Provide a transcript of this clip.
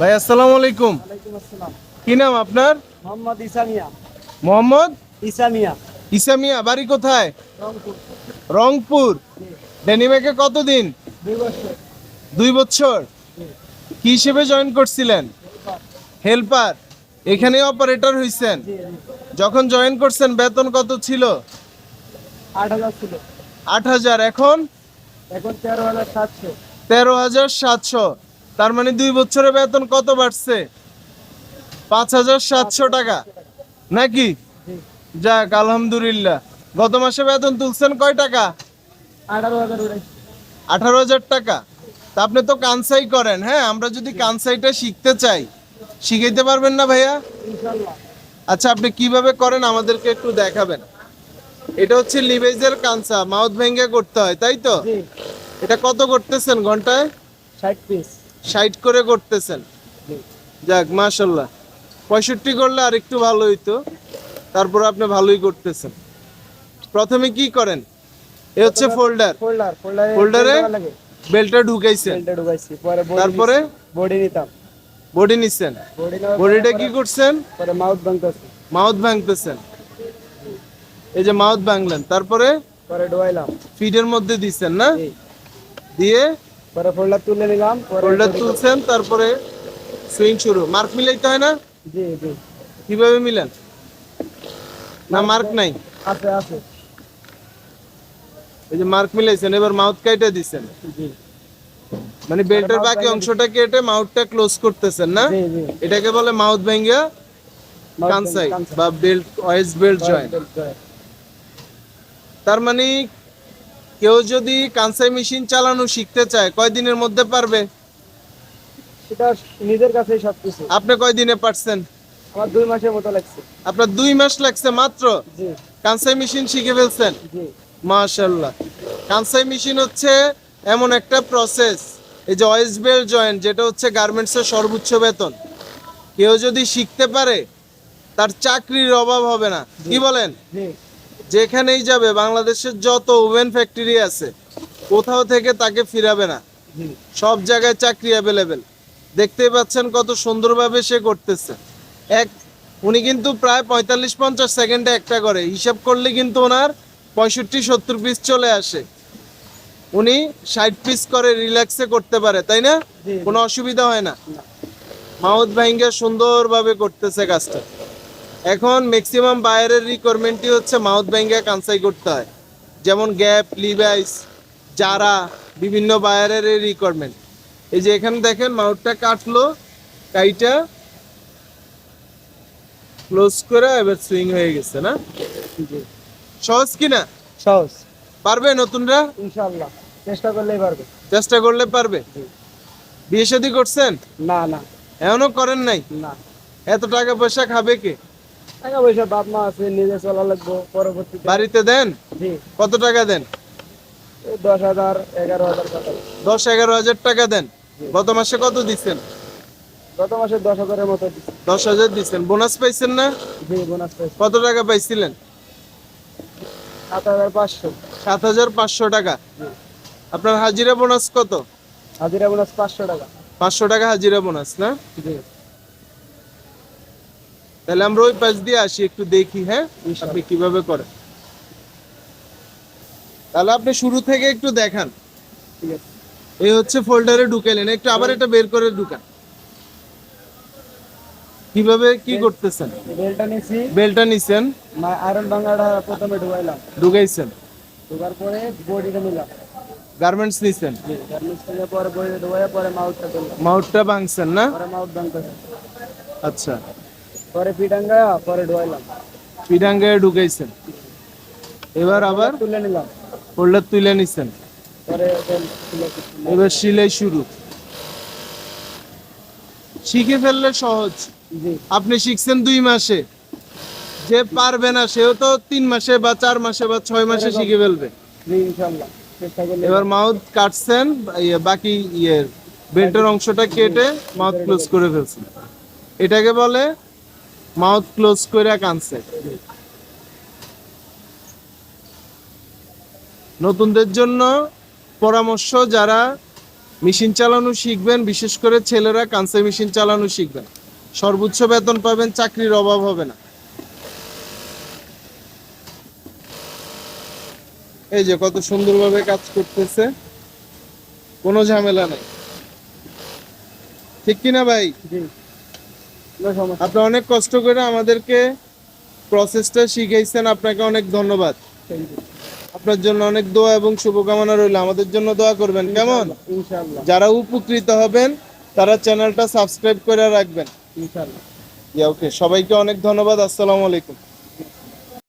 ভাই আসসালামু আলাইকুম। কি নাম আপনার? মোহাম্মদ ইসামিয়া। মোহাম্মদ? ইসামিয়া। ইসামিয়া বাড়ি কোথায়? রংপুর। ডেনিমেকে কতদিন? দুই বছর। কি হিসেবে জয়েন করছিলেন? হেল্পার। এখানে অপারেটর হইছেন। যখন জয়েন করছেন বেতন কত ছিল? আট হাজার এখন? তেরো হাজার সাতশো। তেরো মানে দুই বছরে বেতন কত বাড়ছে? পাঁচ হাজার সাতশো টাকা। নাকি? যাক আলহামদুলিল্লাহ। গত মাসে বেতন তুলছেন কয় টাকা? আঠারো হাজার উড়াইছি আঠারো হাজার টাকা। তা আপনি তো কানসাই করেন হ্যাঁ? আমরা যদি কানসাইটা শিখতে চাই শিখাইতে পারবেন না ভাইয়া? আচ্ছা আপনি কীভাবে করেন আমাদেরকে একটু দেখাবেন। এটা হচ্ছে লিভেজের কানসা মাউথ ভেঙ্গে করতে হয় তাই তো? এটা কত করতেছেন ঘন্টায়? ষাট পিস। ষাট করে করতেছেন। যাক মাশাল্লাহ পঁয়ষট্টি করলে আর একটু ভালো হইতো। তারপর আপনি ভালোই করতেছেন। প্রথমে কি করেন? এ হচ্ছে ফোল্ডার। ফোল্ডার ফোল্ডারে বেলটা ঢুকাইছেন। তারপরে? বডি নিতাম। বডি নেওয়ার বডিটা কি করছেন? পরে মাউথ ভাঙতেছেন মাউথ ভাঙতেছেন। এই যে মাউথ ভাঙলেন। তারপরে? পরে ডুয়াইলাম। ফিডের মধ্যে দিচ্ছেন না? দিয়ে পরে ফোল্ডার তুলে নিলাম ফোল্ডার তুলছেন তারপরে সুইং শুরু। মার্ক মিলাইতে হয় না? জি জি। কীভাবে মিলেন? না মার্ক নাই? আছে আছে। এই যে মার্ক মিলাইছেন এবার মাউথ কাইটা দিচ্ছেন জি। মানে বেল্টের বাকি অংশটা কেটে মাউথটা ক্লোজ করতেছেন না? এটাকে বলে মাউথ ভেঙ্গা কানসাই। বা বেল্ট ওয়েস্ট বেল্ট জয়েন্ট। তার মানে কেউ যদি কানসাই মেশিন চালানো শিখতে চায় কয় দিনের মধ্যে পারবে? সেটা নিজের কাছেই সবকিছু। আপনি কয় দিনে পারছেন? আমার দুই মাসের মতো লাগছে। আপনার দুই মাস লাগছে মাত্র? জি। কানসাই মেশিন শিখে ফেলছেন? জি। মাশাল্লাহ কানসাই মেশিন হচ্ছে এমন একটা প্রসেস এই যে ওয়েস্ট বেল্ট জয়েন্ট যেটা হচ্ছে গার্মেন্টসের সর্বোচ্চ বেতন। কেউ যদি শিখতে পারে তার চাকরির অভাব হবে না। কি বলেন? জি। যেখানেই যাবে বাংলাদেশের যত ওভেন ফ্যাক্টরি আছে কোথাও থেকে তাকে ফিরাবে না। সব জায়গায় চাকরি অ্যাভেলেবেল দেখতেই পাচ্ছেন কত সুন্দরভাবে সে করতেছে। এক উনি কিন্তু প্রায় পঁয়তাল্লিশ পঞ্চাশ সেকেন্ডে একটা করে। হিসাব করলে কিন্তু ওনার পঁয়ষট্টি সত্তর পিস চলে আসে। উনি ষাট পিস করে রিল্যাক্সে করতে পারে তাই না? কোনো অসুবিধা হয় না। মাউথ ভাইঙ্গা সুন্দরভাবে করতেছে কাজটা। এখন ম্যাক্সিমাম বায়ারের রিকোয়ারমেন্টই হচ্ছে মাউথ ভাইঙ্গা কানসাই করতে হয় যেমন গ্যাপ লিভাইস যারা বিভিন্ন বায়ারের রিকোয়ারমেন্ট এই যে এখানে দেখেন মাউথটা কাটলো কাইটা ক্লোজ করে এবার সুইং হয়ে গেছে না? সহজ কিনা সহজ। পারবে নতুনরা? ইনশাল্লাহ চেষ্টা করলেই পারবে। চেষ্টা করলে পারবে? বিয়ে শাদী করছেন? না না। এখনও করেন নাই? না। এত টাকা পয়সা খাবে কে? টাকা পয়সা বাপ মা আছে নিজে চলা লাগবো পরবর্তীতে। বাড়িতে দেন? জি। কত টাকা দেন? দশ হাজার এগারো হাজার টাকা। দশ এগারো হাজার টাকা দেন। গত মাসে কত দিচ্ছেন গত মাসে দশ হাজারের মতো দশ হাজার দিচ্ছেন বোনাস পাইছেন না? জি বোনাস পাইছি। কত টাকা পাইছিলেন? সাত হাজার পাঁচশো। সাত হাজার পাঁচশো টাকা। আপনার হাজিরা বোনাস কত? হাজিরা বোনাস পাঁচশো টাকা। পাঁচশো টাকা হাজিরা বোনাস না? জি। তাহলে আমরা ওই পাশ দিয়ে আসি একটু দেখি হ্যাঁ? আপনি কীভাবে করেন। তাহলে আপনি শুরু থেকে একটু দেখান। ঠিক আছে। এই হচ্ছে ফোল্ডারে ঢুকাইলেন। একটু আবার এটা বের করে ঢুকান। কীভাবে কি করতেছেন? বেলটা নিছি। বেলটা নিছেন। আয়রন ভাঙাটা প্রথমে ঢুকাইলাম। ঢুকাইছেন। ঢোকার পরে বডিটা নিলাম। গার্মেন্টস নিছেন। গার্মেন্টস থেকে পরে বডিটা ঢুকাই পরে মাউথটা মাউথটা ভাঙছেন না? পরে মাউথ ভাঙতেছে। আচ্ছা। পরে পিটাঙ্গা পরে ঢুকাইলাম পিডাঙ্গায় ঢুকাইছেন। এবার আবার তুলে নিলাম। ফোল্ডার তুলে নিছেন। এবার সিলাই শুরু। শিখে ফেললে সহজ। আপনি শিখছেন দুই মাসে। যে পারবে না সেও তো তিন মাসে বা চার মাসে বা ছয় মাসে শিখে ফেলবে। এবার মাউথ কাটছেন ইয়ে, বাকি ইয়ে বেল্টের অংশটা কেটে মাউথ ক্লোজ করে ফেলছেন। এটাকে বলে মাউথ ক্লোজ করে কানছে। নতুনদের জন্য পরামর্শ, যারা মেশিন চালানো শিখবেন, বিশেষ করে ছেলেরা কাঁচা মেশিন চালানো শিখবেন। সর্বোচ্চ বেতন পাবেন, চাকরির অভাব হবে না। এই যে কত সুন্দরভাবে কাজ করতেছে, কোনো ঝামেলা নাই। ঠিক কিনা ভাই? আপনি অনেক কষ্ট করে আমাদেরকে প্রসেসটা শিখাইছেন আপনাকে অনেক ধন্যবাদ। আপনার জন্য অনেক দোয়া এবং শুভকামনা রইল। আমাদের জন্য দোয়া করবেন কেমন? যারা উপকৃত হবেন তারা চ্যানেলটা সাবস্ক্রাইব করে রাখবেন। ইনশাআল্লাহ। ওকে সবাইকে অনেক ধন্যবাদ আসসালামু আলাইকুম।